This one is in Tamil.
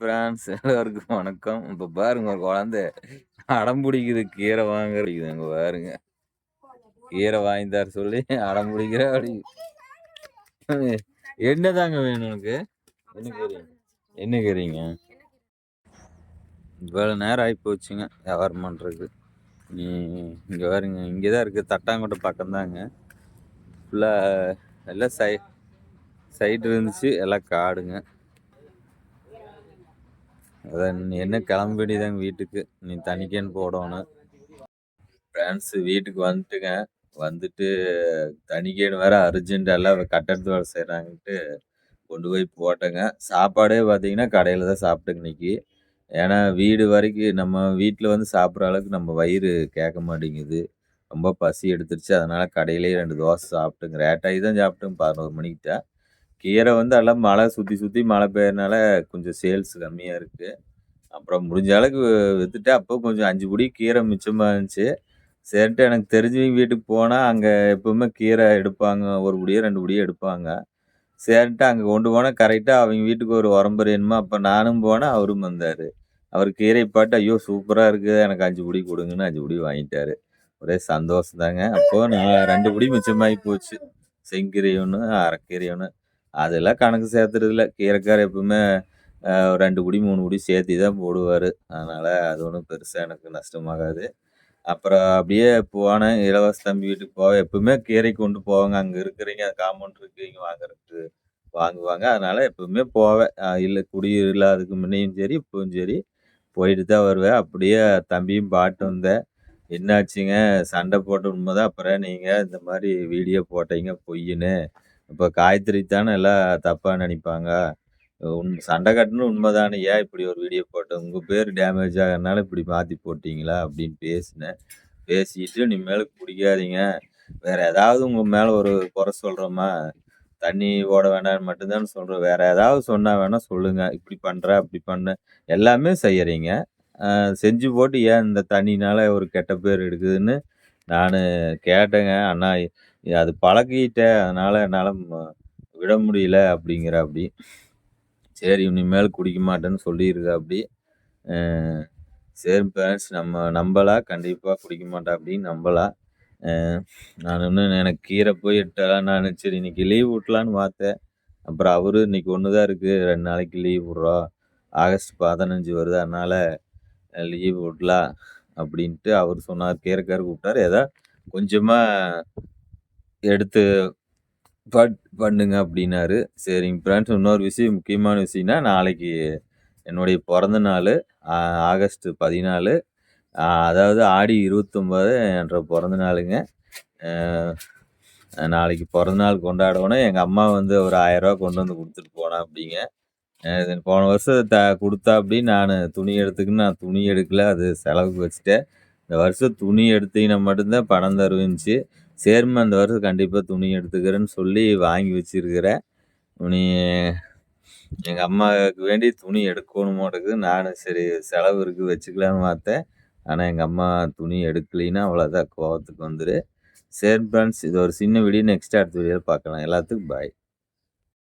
பிரான்ஸ் எல்லோருக்கும் வணக்கம். இப்போ பாருங்க ஒரு குழந்தை அடம் பிடிக்குது கீரை வாங்குறது அங்க பாருங்க. கீரை வாங்கி தர சொல்லி அடம் பிடிக்கிற அப்படி என்னதாங்க வேணும் உனக்கு? என்ன கீரை? என்ன கீரைங்க? இவ்வளோ நேரம் ஆகி போச்சுங்க. வியாபாரம் பண்ணுறதுக்கு நீ இங்கே பாருங்க. இங்கே தான் இருக்குது தட்டாங்கோட்டை பக்கம்தாங்க. ஃபுல்லாக எல்லாம் சை சைடு இருந்துச்சு. எல்லாம் காடுங்க. அதான் நீ என்ன கிளம்ப வேண்டியதாங்க வீட்டுக்கு. நீ தனிக்கேன்னு போடணும். ஃப்ரெண்ட்ஸு வீட்டுக்கு வந்துட்டுங்க. வந்துட்டு தனிக்கேன்னு வேற அர்ஜென்டெல்லாம் கட்டடத்து வேலை செய்கிறாங்கன்ட்டு கொண்டு போய் போட்டேங்க. சாப்பாடே பார்த்தீங்கன்னா கடையில் தான் சாப்பிட்டேங்க இன்னைக்கு. ஏன்னா வீடு வரைக்கும் நம்ம வீட்டில் வந்து சாப்பிட்ற அளவுக்கு நம்ம வயிறு கேட்க மாட்டேங்குது. ரொம்ப பசி எடுத்துருச்சு. அதனால் கடையிலேயே ரெண்டு தோசை சாப்பிட்டுங்க. ரேட்டாகி தான் சாப்பிட்டுங்க. பதினோரு மணிக்கிட்ட. கீரை வந்து எல்லாம் மழை சுற்றி சுற்றி மழை பெய்யறனால கொஞ்சம் சேல்ஸ் கம்மியாக இருக்குது அப்புறம் முடிஞ்ச அளவுக்கு விற்றுட்டு அப்போ கொஞ்சம் அஞ்சு குடி கீரை மிச்சமாக இருந்துச்சு. சரிட்டு எனக்கு தெரிஞ்சவங்க வீட்டுக்கு போனால் அங்கே எப்போவுமே கீரை எடுப்பாங்க. ஒரு பிடியோ ரெண்டு பிடியோ எடுப்பாங்க. சரிட்டு அங்கே கொண்டு போனால் கரெக்டாக அவங்க வீட்டுக்கு ஒரு உரம்பு அப்போ நானும் போனேன். அவரும் வந்தார். அவர் கீரை பாட்டு ஐயோ சூப்பராக இருக்குது. எனக்கு அஞ்சு புடி கொடுங்கன்னு அஞ்சு பிடி வாங்கிட்டாரு. ஒரே சந்தோஷம் தாங்க. அப்போது நான் ரெண்டு பிடி மிச்சமாகி போச்சு. செங்கீரை ஒன்று அரைக்கீரை ஒன்று அதெல்லாம் கணக்கு சேர்த்துறதில்ல. கீரைக்காரர் எப்பவுமே ரெண்டு குடி மூணு குடி சேர்த்தி தான் போடுவார். அதனால் அது ஒன்றும் பெருசாக எனக்கு நஷ்டமாகாது. அப்புறம் அப்படியே போனேன் இலவச தம்பி வீட்டுக்கு போவேன் எப்பவுமே கீரை கொண்டு போவாங்க. அங்கே இருக்கிறீங்க காம்பவுண்ட் இருக்கு இங்கே வாங்குறதுக்கு வாங்குவாங்க. அதனால் எப்பவுமே போவேன். இல்லை குடி இல்லாததுக்கு முன்னையும் சரி இப்பவும் சரி போயிட்டு தான் வருவேன். அப்படியே தம்பியும் பாட்டு வந்தேன். என்னாச்சுங்க? சண்டை போட்ட உண்மை தான் அப்புறம் நீங்கள் இந்த மாதிரி வீடியோ போட்டீங்க பொய்யுன்னு இப்போ காயத்ரி தானே எல்லாம் தப்பாக நினைப்பாங்க. உண் சண்டை கட்டணும் உண்மைதானே? ஏன் இப்படி ஒரு வீடியோ போட்டேன் உங்கள் பேர் டேமேஜ் ஆகிறனால இப்படி மாற்றி போட்டிங்களா? அப்படின்னு பேசினேன். பேசிட்டு நீ மேலே பிடிக்காதீங்க வேறு ஏதாவது உங்கள் மேலே ஒரு குறை சொல்கிறோமா தண்ணி ஓட வேண்டாம்னு மட்டும்தான் சொல்கிறோம் வேறு ஏதாவது சொன்னால் வேணால் சொல்லுங்கள் இப்படி பண்ணுற அப்படி பண்ண. எல்லாமே செய்கிறீங்க செஞ்சு போட்டு ஏன் இந்த தண்ணினால ஒரு கெட்ட பேர் எடுக்குதுன்னு நான் கேட்டேங்க. அண்ணா அது பழகிட்டேன் அதனால் என்னால் விட முடியல அப்படிங்கிற அப்படி. சரி இனிமேல் குடிக்க மாட்டேன்னு சொல்லியிருக்க அப்படி. சரி பேரண்ட்ஸ் நம்ம நம்பலாம் கண்டிப்பாக குடிக்க மாட்டேன் அப்படின்னு நம்பலாம் நான் இன்னும் எனக்கு கீரை போய் எட்டலாம் நான் சரி இன்னைக்கு லீவ் விட்லான்னு பார்த்தேன் அப்புறம் அவரு இன்னைக்கு ஒன்று தான் இருக்குது ரெண்டு நாளைக்கு லீவ் விட்றோம் ஆகஸ்ட் பதினஞ்சு வருது. அதனால் லீவ் விடலாம் அப்படின்ட்டு அவர் சொன்னார். கீரைக்கார் கூப்பிட்டார். ஏதோ கொஞ்சமாக எடுத்து பட் பண்ணுங்க அப்படின்னாரு. சரிங்க ஃப்ரெண்ட்ஸ் இன்னொரு விஷயம் முக்கியமான விஷயம்னா நாளைக்கு என்னுடைய பிறந்த நாள் ஆகஸ்ட் பதினாலு. அதாவது ஆடி இருபத்தொம்போது என்ற பிறந்த நாளுங்க. நாளைக்கு பிறந்தநாள் கொண்டாடணும் எங்கள் அம்மா வந்து ஒரு ஆயரூவா கொண்டு வந்து கொடுத்துட்டு போனா அப்படிங்க. போன வருஷம் த கொடுத்தா அப்படின்னு நான் துணி எடுத்துக்குன்னு நான் துணி எடுக்கல அது செலவுக்கு வச்சுட்டேன். இந்த வருஷம் துணி எடுத்தீங்கன்னா மட்டும்தான் பணம் தருவிச்சு சரிம்மா இந்த வருஷம் கண்டிப்பாக துணி எடுத்துக்கிறேன்னு சொல்லி வாங்கி வச்சிருக்கிறேன் துணி எங்கள் அம்மாவுக்கு வேண்டி துணி எடுக்கணும் மாட்டேங்குது நானும் சரி செலவு இருக்குது வச்சுக்கலான்னு பார்த்தேன். ஆனால் எங்கள் அம்மா துணி எடுக்கலைன்னா அவ்வளோதான் கோவத்துக்கு வந்துடு சரி ஃப்ரெண்ட்ஸ் இது ஒரு சின்ன வீடியோ நெக்ஸ்ட் அடுத்த வீடியோவில் பார்க்கலாம். எல்லாத்துக்கும் பாய்